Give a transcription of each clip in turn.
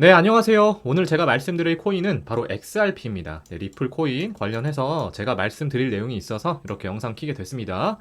네, 안녕하세요. 오늘 제가 말씀드릴 코인은 바로 XRP입니다. 네, 리플 코인 관련해서 제가 말씀드릴 내용이 있어서 이렇게 영상 키게 됐습니다.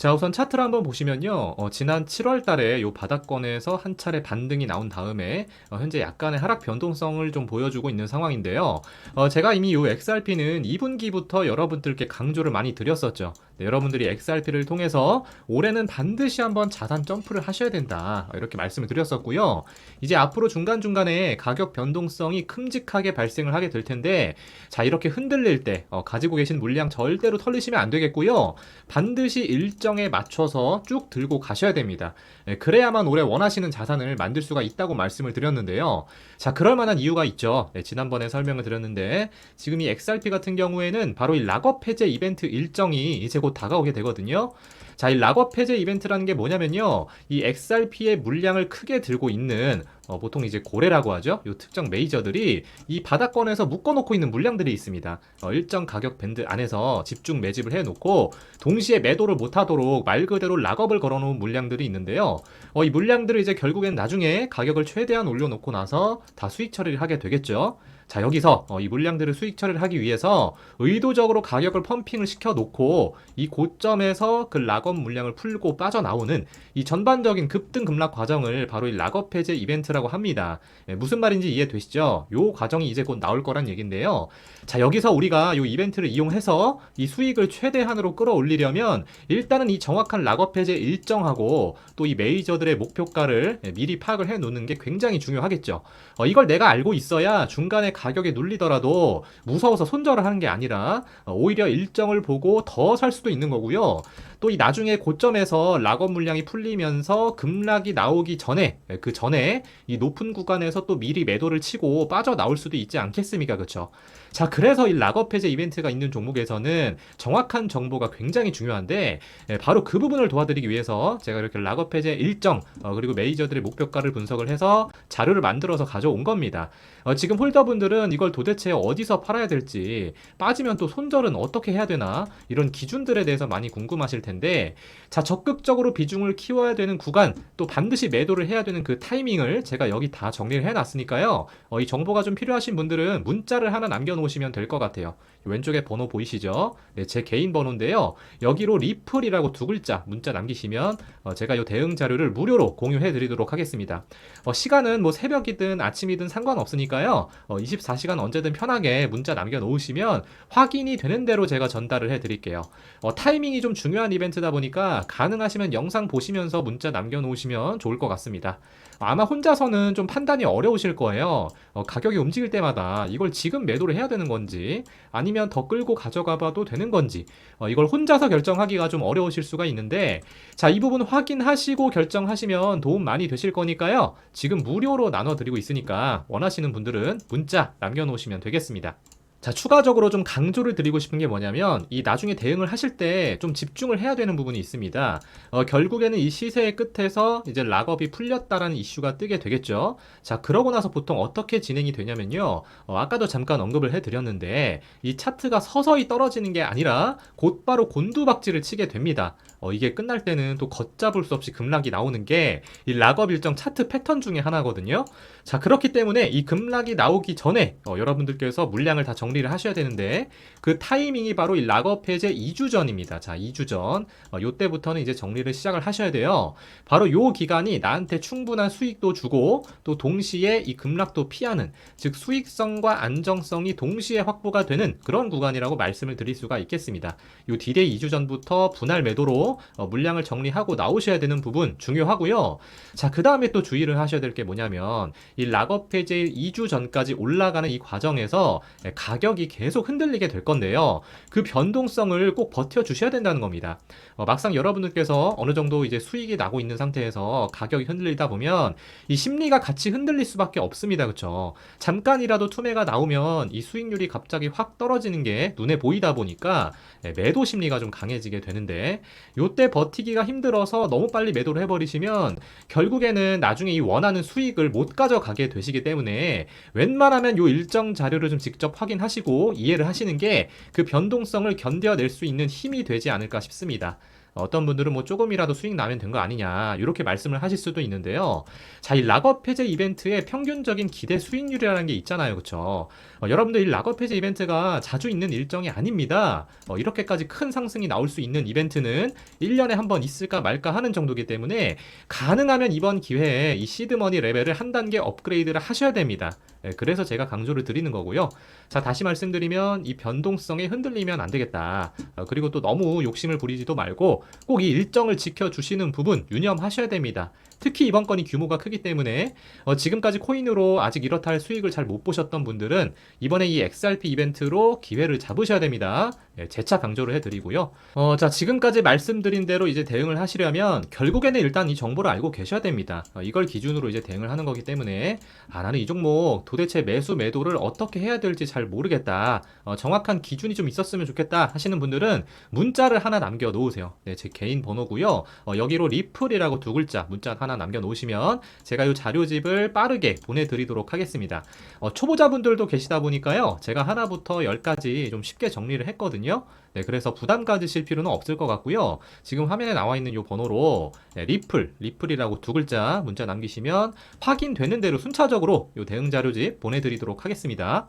자, 우선 차트를 한번 보시면요. 어, 지난 7월 달에 요 바닥권에서 한 차례 반등이 나온 다음에 어, 현재 약간의 하락 변동성을 좀 보여주고 있는 상황인데요. 어, 제가 이미 요 XRP는 2분기부터 여러분들께 강조를 많이 드렸었죠. 네, 여러분들이 XRP를 통해서 올해는 반드시 한번 자산 점프를 하셔야 된다. 어, 이렇게 말씀을 드렸었고요. 이제 앞으로 중간중간에 가격 변동성이 큼직하게 발생을 하게 될 텐데 자, 이렇게 흔들릴 때 어, 가지고 계신 물량 절대로 털리시면 안 되겠고요. 반드시 일정 에 맞춰서 쭉 들고 가셔야 됩니다. 예, 그래야만 올해 원하시는 자산을 만들 수가 있다고 말씀을 드렸는데요. 자, 그럴 만한 이유가 있죠. 네, 지난번에 설명을 드렸는데 지금 이 XRP 같은 경우에는 바로 이 락업 해제 이벤트 일정이 이제 곧 다가오게 되거든요. 자, 이 락업 해제 이벤트라는 게 뭐냐면요. 이 XRP의 물량을 크게 들고 있는 어, 보통 이제 고래라고 하죠. 요 특정 메이저들이 이 바닥권에서 묶어놓고 있는 물량들이 있습니다. 어, 일정 가격 밴드 안에서 집중 매집을 해놓고 동시에 매도를 못하도록 말 그대로 락업을 걸어놓은 물량들이 있는데요. 어, 이 물량들을 이제 결국엔 나중에 가격을 최대한 올려놓고 나서 다 수익 처리를 하게 되겠죠. 자 여기서 어, 이 물량들을 수익 처리를 하기 위해서 의도적으로 가격을 펌핑을 시켜 놓고 이 고점에서 그 락업 물량을 풀고 빠져나오는 이 전반적인 급등 급락 과정을 바로 이 락업 해제 이벤트라고 합니다. 예, 무슨 말인지 이해되시죠? 요 과정이 이제 곧 나올 거란 얘긴데요. 자 여기서 우리가 요 이벤트를 이용해서 이 수익을 최대한으로 끌어올리려면 일단은 이 정확한 락업 해제 일정하고 또 이 메이저들의 목표가를 예, 미리 파악을 해 놓는 게 굉장히 중요하겠죠. 어, 이걸 내가 알고 있어야 중간에 가격에 눌리더라도 무서워서 손절을 하는 게 아니라 어, 오히려 일정을 보고 더 살 수도 있는 거고요. 또 이 나중에 고점에서 락업 물량이 풀리면서 급락이 나오기 전에 예, 그 전에 이 높은 구간에서 또 미리 매도를 치고 빠져 나올 수도 있지 않겠습니까, 그렇죠? 자, 그래서 이 락업 해제 이벤트가 있는 종목에서는 정확한 정보가 굉장히 중요한데 예, 바로 그 부분을 도와드리기 위해서 제가 이렇게 락업 해제 일정 어, 그리고 메이저들의 목표가를 분석을 해서 자료를 만들어서 가져온 겁니다. 어, 지금 홀더분들 은 이걸 도대체 어디서 팔아야 될지 빠지면 또 손절은 어떻게 해야 되나 이런 기준들에 대해서 많이 궁금하실 텐데 자 적극적으로 비중을 키워야 되는 구간 또 반드시 매도를 해야 되는 그 타이밍을 제가 여기 다 정리를 해놨으니까요. 어, 이 정보가 좀 필요하신 분들은 문자를 하나 남겨놓으시면 될 것 같아요. 왼쪽에 번호 보이시죠? 네, 제 개인 번호인데요. 여기로 리플이라고 두 글자 문자 남기시면 어, 제가 이 대응 자료를 무료로 공유해 드리도록 하겠습니다. 어, 시간은 뭐 새벽이든 아침이든 상관없으니까요. 어, 24시간 언제든 편하게 문자 남겨놓으시면 확인이 되는 대로 제가 전달을 해드릴게요. 어, 타이밍이 좀 중요한 이벤트다 보니까 가능하시면 영상 보시면서 문자 남겨놓으시면 좋을 것 같습니다. 아마 혼자서는 좀 판단이 어려우실 거예요. 어, 가격이 움직일 때마다 이걸 지금 매도를 해야 되는 건지 아니면 더 끌고 가져가 봐도 되는 건지 어, 이걸 혼자서 결정하기가 좀 어려우실 수가 있는데 자, 이 부분 확인하시고 결정하시면 도움 많이 되실 거니까요. 지금 무료로 나눠드리고 있으니까 원하시는 분들은 문자 남겨놓으시면 되겠습니다. 자, 추가적으로 좀 강조를 드리고 싶은 게 뭐냐면, 이 나중에 대응을 하실 때 좀 집중을 해야 되는 부분이 있습니다. 어, 결국에는 이 시세의 끝에서 이제 락업이 풀렸다라는 이슈가 뜨게 되겠죠. 자, 그러고 나서 보통 어떻게 진행이 되냐면요. 어, 아까도 잠깐 언급을 해드렸는데, 이 차트가 서서히 떨어지는 게 아니라 곧바로 곤두박질을 치게 됩니다. 어, 이게 끝날 때는 또 걷잡을 수 없이 급락이 나오는 게 이 락업 일정 차트 패턴 중에 하나거든요. 자, 그렇기 때문에 이 급락이 나오기 전에 어, 여러분들께서 물량을 다 정 리를 하셔야 되는데 그 타이밍이 바로 이 락업 해제 2주 전입니다. 자, 2주 전. 어, 요때부터는 이제 정리를 시작을 하셔야 돼요. 바로 요 기간이 나한테 충분한 수익도 주고 또 동시에 이 급락도 피하는 즉 수익성과 안정성이 동시에 확보가 되는 그런 구간이라고 말씀을 드릴 수가 있겠습니다. 요 딜의 2주 전부터 분할 매도로 어, 물량을 정리하고 나오셔야 되는 부분 중요하고요. 자, 그 다음에 또 주의를 하셔야 될 게 뭐냐면 이 락업 해제 2주 전까지 올라가는 이 과정에서 가격 이 계속 흔들리게 될 건데요. 그 변동성을 꼭 버텨 주셔야 된다는 겁니다. 어, 막상 여러분들께서 어느 정도 이제 수익이 나고 있는 상태에서 가격이 흔들리다 보면 이 심리가 같이 흔들릴 수밖에 없습니다. 그렇죠? 잠깐이라도 투매가 나오면 이 수익률이 갑자기 확 떨어지는 게 눈에 보이다 보니까 매도 심리가 좀 강해지게 되는데 요때 버티기가 힘들어서 너무 빨리 매도를 해버리시면 결국에는 나중에 이 원하는 수익을 못 가져가게 되시기 때문에 웬만하면 요 일정 자료를 좀 직접 확인하시 고 이해를 하시는 게 그 변동성을 견뎌낼 수 있는 힘이 되지 않을까 싶습니다. 어떤 분들은 뭐 조금이라도 수익 나면 된 거 아니냐 이렇게 말씀을 하실 수도 있는데요. 자, 이 락업 해제 이벤트의 평균적인 기대 수익률이라는 게 있잖아요, 그렇죠? 여러분들 이 락업 해제 이벤트가 자주 있는 일정이 아닙니다. 어, 이렇게까지 큰 상승이 나올 수 있는 이벤트는 1년에 한 번 있을까 말까 하는 정도기 때문에 가능하면 이번 기회에 이 시드머니 레벨을 한 단계 업그레이드를 하셔야 됩니다. 예, 그래서 제가 강조를 드리는 거고요. 자, 다시 말씀드리면 이 변동성에 흔들리면 안 되겠다. 어, 그리고 또 너무 욕심을 부리지도 말고 꼭 이 일정을 지켜주시는 부분 유념하셔야 됩니다. 특히 이번 건이 규모가 크기 때문에 어, 지금까지 코인으로 아직 이렇다 할 수익을 잘 못 보셨던 분들은 이번에 이 XRP 이벤트로 기회를 잡으셔야 됩니다. 예, 재차 강조를 해드리고요. 어, 자, 지금까지 말씀드린 대로 이제 대응을 하시려면 결국에는 일단 이 정보를 알고 계셔야 됩니다. 어, 이걸 기준으로 이제 대응을 하는 거기 때문에 아, 나는 이 종목 도대체 매수 매도를 어떻게 해야 될지 잘 모르겠다. 어, 정확한 기준이 좀 있었으면 좋겠다 하시는 분들은 문자를 하나 남겨 놓으세요. 네, 제 개인 번호고요. 어, 여기로 리플이라고 두 글자 문자 하나 남겨 놓으시면 제가 이 자료집을 빠르게 보내드리도록 하겠습니다. 어, 초보자분들도 계시다 보니까요. 제가 하나부터 열까지 좀 쉽게 정리를 했거든요. 네, 그래서 부담 가지실 필요는 없을 것 같고요. 지금 화면에 나와 있는 이 번호로 네, 리플, 리플이라고 두 글자 문자 남기시면 확인되는 대로 순차적으로 이 대응 자료집 보내드리도록 하겠습니다.